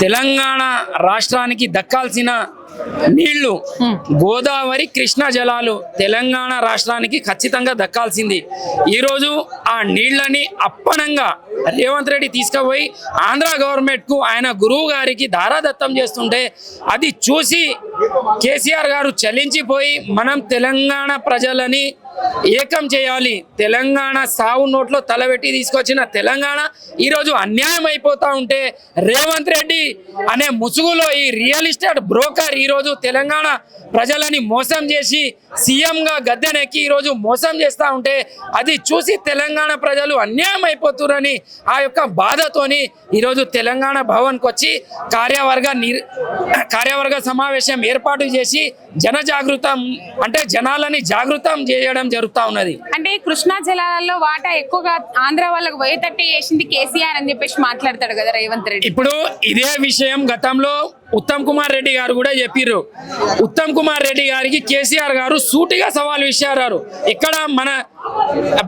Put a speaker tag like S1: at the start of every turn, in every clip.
S1: తెలంగాణ రాష్ట్రానికి దక్కాల్సిన నీళ్ళు గోదావరి కృష్ణా జలాలు తెలంగాణ రాష్ట్రానికి ఖచ్చితంగా దక్కాల్సింది. ఈరోజు ఆ నీళ్ళని అప్పనంగా రేవంత్ రెడ్డి తీసుకుపోయి ఆంధ్ర గవర్నమెంట్కు ఆయన గురువు గారికి దారాదత్తం చేస్తుంటే అది చూసి కేసీఆర్ గారు చలించిపోయి మనం తెలంగాణ ప్రజలని ఏకం చేయాలి. తెలంగాణ సావు నోట్లో తలబెట్టి తీసుకొచ్చిన తెలంగాణ ఈరోజు అన్యాయం అయిపోతూ ఉంటే రేవంత్ రెడ్డి అనే ముసుగులో ఈ రియల్ ఎస్టేట్ బ్రోకర్ ఈరోజు తెలంగాణ ప్రజలని మోసం చేసి సీఎంగా గద్దెనెక్కి ఈరోజు మోసం చేస్తూ ఉంటే అది చూసి తెలంగాణ ప్రజలు అన్యాయం అయిపోతున్నారని ఆ యొక్క బాధతోని ఈరోజు తెలంగాణ భవన్కి వచ్చి కార్యవర్గ కార్యవర్గ సమావేశం ఏర్పాటు చేసి జన అంటే జనాలని జాగృతం చేయడం జరుగుతూ ఉన్నది.
S2: అంటే కృష్ణా జలాలలో వాటా ఎక్కువగా ఆంధ్ర వాళ్ళకి పోయేటట్టు చేసింది కేసీఆర్ అని చెప్పేసి మాట్లాడతాడు కదా రేవంత్ రెడ్డి.
S1: ఇప్పుడు ఇదే విషయం గతంలో ఉత్తమ్ కుమార్ రెడ్డి గారు కూడా చెప్పిర్రు. ఉత్తమ్ కుమార్ రెడ్డి గారికి కేసీఆర్ గారు సూటిగా సవాల్ విసిరారు. ఇక్కడ మన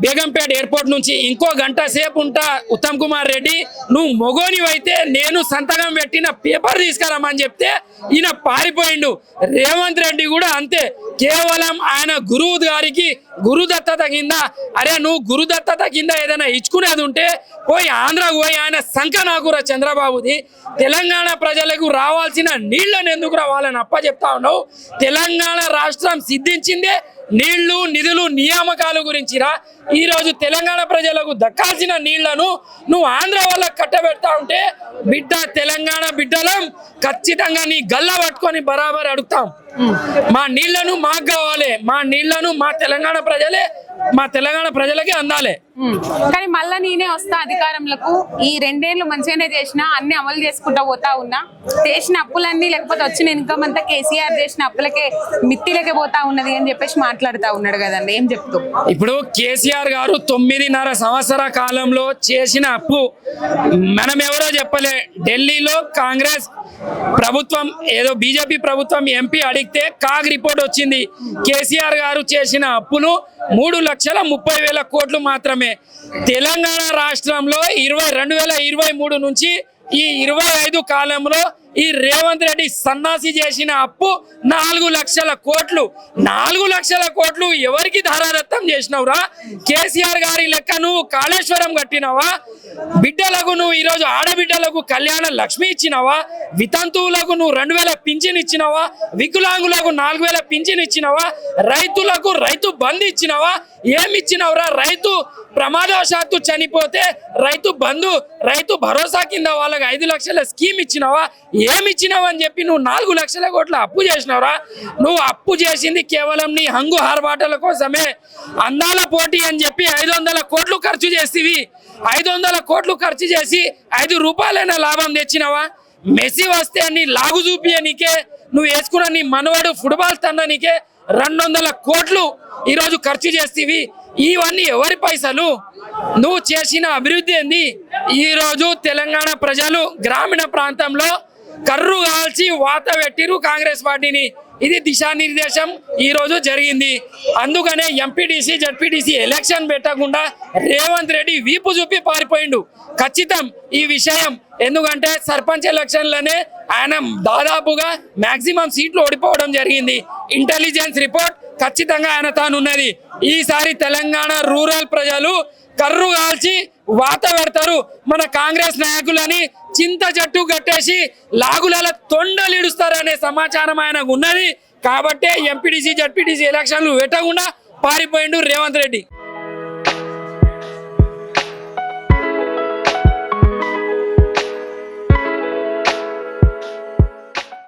S1: బేగంపేట ఎయిర్పోర్ట్ నుంచి ఇంకో గంట సేపు ఉంటా ఉత్తమ్ కుమార్ రెడ్డి. నువ్వు మొగోనివైతే నేను సంతకం పెట్టిన పేపర్ తీసుకురమ్మని చెప్తే ఈయన పారిపోయిండు. రేవంత్ రెడ్డి కూడా అంతే. కేవలం ఆయన గురువు గారికి గురుదత్తత కింద అరే నువ్వు గురుదత్తత కింద ఏదైనా ఇచ్చుకునేది ఉంటే పోయి ఆంధ్రకు పోయి ఆయన శంఖ నాకురా చంద్రబాబుది. తెలంగాణ ప్రజలకు రావాల్సిన నీళ్ళను ఎందుకురా వాళ్ళని అప్ప చెప్తా ఉన్నావు? తెలంగాణ రాష్ట్రం సిద్ధించిందే నీళ్ళు నిధులు నియామకాల గురించిరా. ఈ రోజు తెలంగాణ ప్రజలకు దక్కాల్సిన నీళ్ళను నువ్వు ఆంధ్ర వాళ్ళకి కట్టబెడతా ఉంటే బిడ్డ తెలంగాణ బిడ్డలం ఖచ్చితంగా నీ గల్ల పట్టుకొని బరాబర్ అడుగుతాం. మా నీళ్ళను మాకు కావాలి మా నీళ్ళను మా తెలంగాణ ప్రజలే మా తెలంగాణ ప్రజలకే అందాలి.
S2: కానీ మళ్ళా నేనే వస్తా అధికారంలోకి. ఈ రెండేళ్ళు మంచిగానే చేసినా అన్ని అమలు చేసుకుంటా పోతా ఉన్నా. చేసిన అప్పులన్నీ లేకపోతే వచ్చిన ఇన్కమ్ అంతా కేసీఆర్ చేసిన అప్పులకే మిత్తిలకే పోతా ఉన్నది అని చెప్పేసి మాట్లాడుతా ఉన్నాడు కదండి. ఏం చెప్తూ
S1: ఇప్పుడు కేసీఆర్ గారు తొమ్మిదిన్నర సంవత్సర కాలంలో చేసిన అప్పు మనం ఎవరో చెప్పలే. ఢిల్లీలో కాంగ్రెస్ ప్రభుత్వం ఏదో బీజేపీ ప్రభుత్వం ఎంపీ అడిగితే కాగ్ రిపోర్ట్ వచ్చింది. కేసీఆర్ గారు చేసిన అప్పులు మూడు లక్షల ముప్పై వేల కోట్లు మాత్రమే. తెలంగాణ రాష్ట్రంలో ఇరవై రెండు వేల ఇరవై మూడు నుంచి ఈ ఇరవై ఐదు కాలంలో ఈ రేవంత్ రెడ్డి సన్నాసి చేసిన అప్పు నాలుగు లక్షల కోట్లు. నాలుగు లక్షల కోట్లు ఎవరికి ధారాదత్తం చేసినవురా? కేసీఆర్ గారి లెక్క నువ్వు కాళేశ్వరం కట్టినవా? బిడ్డలకు నువ్వు ఈరోజు ఆడబిడ్డలకు కళ్యాణ లక్ష్మి ఇచ్చినవా? వితంతువులకు నువ్వు రెండు వేల పింఛన్ ఇచ్చినవా? వికలాంగులకు నాలుగు వేల పింఛన్ ఇచ్చినవా? రైతులకు రైతు బంద్ ఇచ్చినవా? ఏమి ఇచ్చినవరా రైతు? ప్రమాదవశాత్తు చనిపోతే రైతు బంధు రైతు భరోసా కింద వాళ్ళకి ఐదు లక్షల స్కీమ్ ఇచ్చినావా? ఏమి ఇచ్చినావు అని చెప్పి నువ్వు నాలుగు లక్షల కోట్ల అప్పు చేసినావురా? నువ్వు అప్పు చేసింది కేవలం నీ హంగు హార్బాటల కోసమే. అందాల పోటీ అని చెప్పి ఐదు వందల కోట్లు ఖర్చు చేసివి. ఐదు వందల కోట్లు ఖర్చు చేసి ఐదు రూపాయలైన లాభం తెచ్చినావా? మెస్సీ వస్తే నీ లాగు చూపియనికే నువ్వు వేసుకున్న నీ మనవాడు ఫుట్బాల్ తన్ననికే రెండు వందల కోట్లు ఈరోజు ఖర్చు చేస్తేవి ఇవన్నీ ఎవరి పైసలు? నువ్వు చేసిన అభివృద్ధి ఏంది? ఈరోజు తెలంగాణ ప్రజలు గ్రామీణ ప్రాంతంలో కర్రు కాల్చి వాత పెట్టిరు కాంగ్రెస్ పార్టీని. ఇది దిశానిర్దేశం ఈరోజు జరిగింది. అందుకనే ఎంపీటీసీ జడ్పీటీసీ ఎలక్షన్ పెట్టకుండా రేవంత్ రెడ్డి వీపు చూపి పారిపోయిండు. ఖచ్చితం ఈ విషయం. ఎందుకంటే సర్పంచ్ ఎలక్షన్లోనే ఆయన దాదాపుగా మ్యాక్సిమం సీట్లు ఓడిపోవడం జరిగింది. ఇంటెలిజెన్స్ రిపోర్ట్ ఖచ్చితంగా ఆయన తానున్నది. ఈసారి తెలంగాణ రూరల్ ప్రజలు కర్రు కాల్చి వాత పెడతారు. మన కాంగ్రెస్ నాయకులని చింత చెట్టు కట్టేసి లాగుల తొండలిడుస్తారనే సమాచారం ఆయనకు ఉన్నది. కాబట్టే ఎంపీటీసీ జడ్పీటీసీ ఎలక్షన్లు పెట్టకుండా పారిపోయిండు రేవంత్ రెడ్డి.